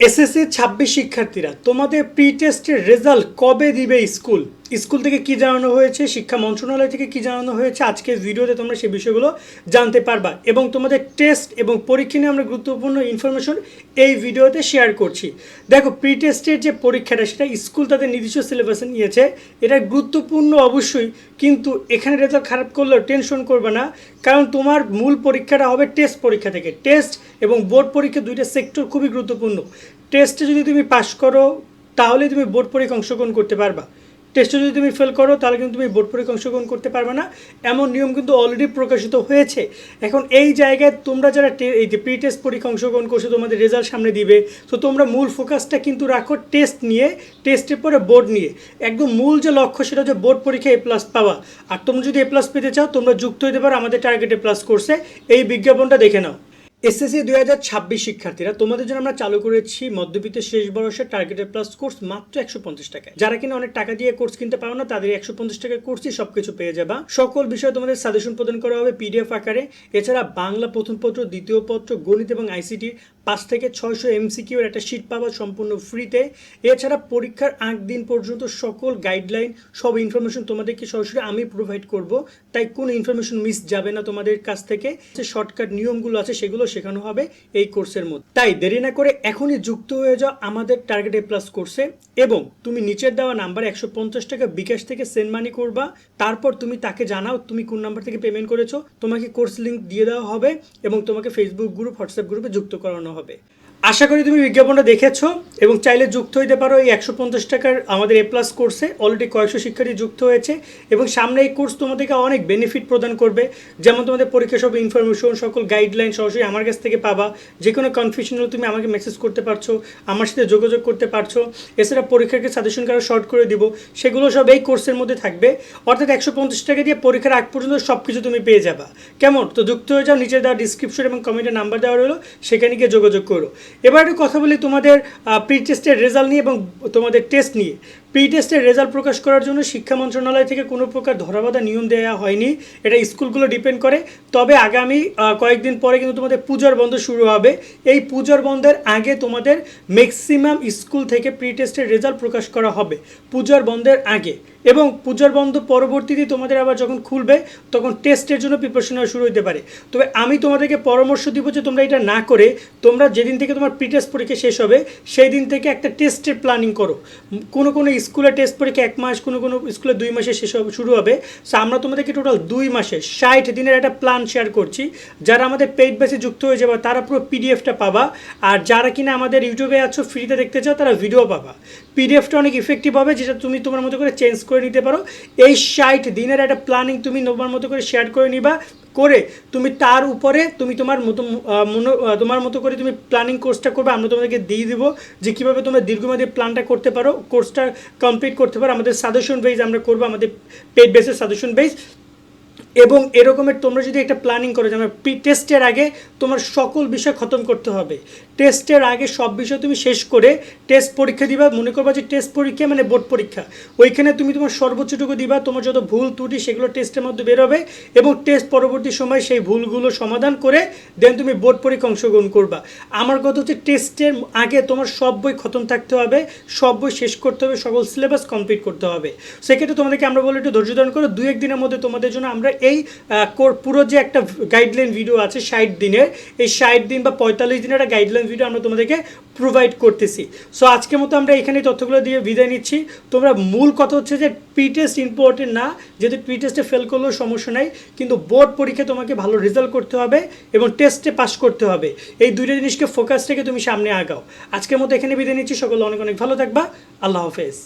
SSC ছাব্বিশ শিক্ষার্থীরা তোমাদের প্রি টেস্টের রেজাল্ট কবে দিবে স্কুল স্কুল থেকে কি জানানো হয়েছে, শিক্ষা মন্ত্রণালয় থেকে কি জানানো হয়েছে আজকের ভিডিওতে তোমরা সেই বিষয়গুলো জানতে পারবা এবং তোমাদের টেস্ট এবং পরীক্ষা নিয়ে আমরা গুরুত্বপূর্ণ ইনফরমেশন এই ভিডিওতে শেয়ার করছি। দেখো প্রি টেস্টের যে পরীক্ষাটা, সেটা স্কুল তাদের নির্দিষ্ট সিলেবাসে নিয়েছে। এটা গুরুত্বপূর্ণ অবশ্যই, কিন্তু এখানে রেজাল্ট খারাপ করলেও টেনশন করবে না, কারণ তোমার মূল পরীক্ষাটা হবে টেস্ট পরীক্ষা থেকে। টেস্ট এবং বোর্ড পরীক্ষা দুইটা সেক্টর খুবই গুরুত্বপূর্ণ। টেস্টে যদি তুমি পাশ করো, তাহলে তুমি বোর্ড পরীক্ষা অংশগ্রহণ করতে পারবা। টেস্টে যদি তুমি ফেল করো, তাহলে কিন্তু তুমি বোর্ড পরীক্ষা অংশগ্রহণ করতে পারবে না। এমন নিয়ম কিন্তু অলরেডি প্রকাশিত হয়েছে। এখন এই জায়গায় তোমরা যারা এই যে প্রি টেস্ট পরীক্ষা অংশগ্রহণ করছ, তোমাদের রেজাল্ট সামনে দিবে। তো তোমরা মূল ফোকাসটা কিন্তু রাখো টেস্ট নিয়ে টেস্টের পরে বোর্ড নিয়ে। একদম মূল যে লক্ষ্য, সেটা হচ্ছে বোর্ড পরীক্ষায় এ প্লাস পাওয়া। আর তোমরা যদি এ প্লাস পেতে চাও, তোমরা যুক্ত হতে পারো আমাদের টার্গেটে প্লাস কোর্সে এই বিজ্ঞাপনটা দেখে নাও। এসএসসি দুই হাজার ছাব্বিশ শিক্ষার্থীরা, তোমাদের জন্য আমরা চালু করেছি মধ্যবিত্তের শেষ বয়সের টার্গেটেড প্লাস কোর্স মাত্র একশো পঞ্চাশ টাকায়। যারা কিনা অনেক টাকা দিয়ে কোর্স কিনতে পারো না, তাদের একশো পঞ্চাশ টাকার কোর্সই সবকিছু পেয়ে যাবা। সকল বিষয়ে তোমাদের সাজেশন প্রদান করা হবে পিডিএফ আকারে। এছাড়া বাংলা প্রথম পত্র, দ্বিতীয় পত্র, গণিত এবং আইসিটি পাঁচ থেকে ছয়শো এমসিকিউ এর একটা শিট পাবা সম্পূর্ণ ফ্রিতে এছাড়া পরীক্ষার আগ দিন পর্যন্ত সকল গাইডলাইন সব ইনফরমেশন তোমাদেরকে সরাসরি আমি প্রোভাইড করব। তাই কোনো ইনফরমেশন মিস যাবে না তোমাদের কাছ থেকে। যে শর্টকাট নিয়মগুলো আছে সেগুলো শেখানো হবে এই কোর্সের মধ্যে। তাই দেরি না করে এখনই যুক্ত হয়ে যাও আমাদের টার্গেট এ প্লাস কোর্সে এবং তুমি নিচের দেওয়া নাম্বার একশো পঞ্চাশ টাকা বিকাশ থেকে সেন্ড মানি করবা। তারপর তুমি তাকে জানাও তুমি কোন নাম্বার থেকে পেমেন্ট করেছ, তোমাকে কোর্স লিঙ্ক দিয়ে দেওয়া হবে এবং তোমাকে ফেসবুক গ্রুপ হোয়াটসঅ্যাপ গ্রুপে যুক্ত করানো হবে। আশা করি তুমি বিজ্ঞাপনটা দেখেছ। এবং চাইলে যুক্ত হইতে পারো এই একশো পঞ্চাশ টাকার আমাদের এ প্লাস কোর্সে অলরেডি কয়েকশো শিক্ষার্থী যুক্ত হয়েছে এবং সামনে এই কোর্স তোমাদেরকে অনেক বেনিফিট প্রদান করবে। যেমন তোমাদের পরীক্ষা সব ইনফরমেশন সকল গাইডলাইন সরাসরি আমার কাছ থেকে পাবা। যে কোনো কনফিউশন তুমি আমাকে মেসেজ করতে পারছ, আমার সাথে যোগাযোগ করতে পারছ। এছাড়া পরীক্ষাকে সাজেশন করা শর্ট করে দিব। সেগুলো সব এই কোর্সের মধ্যে থাকবে। অর্থাৎ একশো পঞ্চাশ টাকা দিয়ে পরীক্ষার আগ পর্যন্ত সব কিছু তুমি পেয়ে যাবা। কেমন? তো যুক্ত হয়ে যাও, নিচে দেওয়া ডিসক্রিপশন এবং কমেন্টে নাম্বার দেওয়া রইল, সেখানে গিয়ে যোগাযোগ করো। এবার একটু কথা বলি তোমাদের প্রি টেস্টের রেজাল্ট নিয়ে এবং তোমাদের টেস্ট নিয়ে। প্রি টেস্টের রেজাল্ট প্রকাশ করার জন্য শিক্ষা মন্ত্রণালয় থেকে কোনো প্রকার ধরাবাধা নিয়ম দেওয়া হয়নি। এটা স্কুলগুলো ডিপেন্ড করে। তবে আগামী কয়েকদিন পরে কিন্তু তোমাদের পূজার বন্ধ শুরু হবে। এই পূজার বন্ধের আগে তোমাদের ম্যাক্সিমাম স্কুল থেকে প্রি টেস্টের রেজাল্ট প্রকাশ করা হবে। পূজার বন্ধের আগে। এবং পূজার বন্ধ পরবর্তীতে তোমাদের আবার যখন খুলবে, তখন টেস্টের জন্য প্রিপারেশন শুরু হতে পারে। তবে আমি তোমাদেরকে পরামর্শ দিব যে তোমরা এটা না করে, তোমরা যেদিন থেকে তোমার প্রি টেস্ট পরীক্ষা শেষ হবে সেই দিন থেকে একটা টেস্টের প্ল্যানিং করো। কোনো কোনো স্কুলে টেস্ট পরীক্ষা এক মাস, কোনো কোনো স্কুলে দুই মাসে শেষ হবে, শুরু হবে। সো আমরা তোমাদেরকে টোটাল দুই মাসে ষাট দিনের একটা প্ল্যান শেয়ার করছি। যারা আমাদের পেইড বেসে যুক্ত হয়ে যাবে, তারা পুরো পিডিএফটা পাবা। আর যারা কিনা আমাদের ইউটিউবে আছো ফ্রিতে দেখতে চাও, তারা ভিডিও পাবা। পিডিএফটা অনেক ইফেক্টিভ হবে, যেটা তুমি তোমার মতো করে চেঞ্জ করে নিতে পারো। এই ষাট দিনের একটা প্ল্যানিং তুমি তোমার মতো করে শেয়ার করে নিবা। করে তুমি তার উপরে তুমি তোমার মতো মনো- তোমার মতো করে তুমি প্ল্যানিং কোর্সটা করবে, আমরা তোমাদেরকে দিয়ে দিব যে কীভাবে তোমরা দীর্ঘমেয়াদী প্ল্যানটা করতে পারো কোর্সটা কমপ্লিট করতে পারো। আমাদের সাজেশন বেস আমরা করব, আমাদের পেড বেসের সাজেশন বেস এবং এরকমের তোমরা যদি একটা প্ল্যানিং করো যেমন প্রি টেস্টের আগে তোমার সকল বিষয় খতম করতে হবে। টেস্টের আগে সব বিষয় তুমি শেষ করে টেস্ট পরীক্ষা দিবা, মনে করবা যে টেস্ট পরীক্ষা মানে বোর্ড পরীক্ষা। ওইখানে তুমি তোমার সর্বোচ্চটুকু দিবা, তোমার যত ভুল ত্রুটি সেগুলো টেস্টের মধ্যে বেরোবে এবং টেস্ট পরবর্তী সময় সেই ভুলগুলো সমাধান করে দেন তুমি বোর্ড পরীক্ষা অংশগ্রহণ করবা। আমার কথা হচ্ছে টেস্টের আগে তোমার সব বই খতম থাকতে হবে, সব বই শেষ করতে হবে, সকল সিলেবাস কমপ্লিট করতে হবে। সেক্ষেত্রে তোমাদেরকে আমরা বলি একটু ধৈর্য ধারণ করো দু একদিনের মধ্যে তোমাদের জন্য আমরা এই পুরো যে একটা গাইডলাইন ভিডিও আছে ষাট দিনের, এই ষাট দিন বা পঁয়তাল্লিশ দিনের একটা গাইডলাইন ভিডিও আমরা তোমাদেরকে প্রোভাইড করতেছি। সো আজকের মতো আমরা এখানে তথ্যগুলো দিয়ে বিদায় নিচ্ছি। তোমরা মূল কথা হচ্ছে যে প্রি টেস্ট ইম্পর্টেন্ট না, যেহেতু প্রি টেস্টে ফেল করলেও সমস্যা নাই, কিন্তু বোর্ড পরীক্ষায় তোমাকে ভালো রেজাল্ট করতে হবে এবং টেস্টে পাস করতে হবে। এই দুইটা জিনিসকে ফোকাস রেখে তুমি সামনে আগাও। আজকের মতো এখানে বিদায় নিচ্ছি। সকলে অনেক অনেক ভালো থাকবা। আল্লাহ হাফেজ।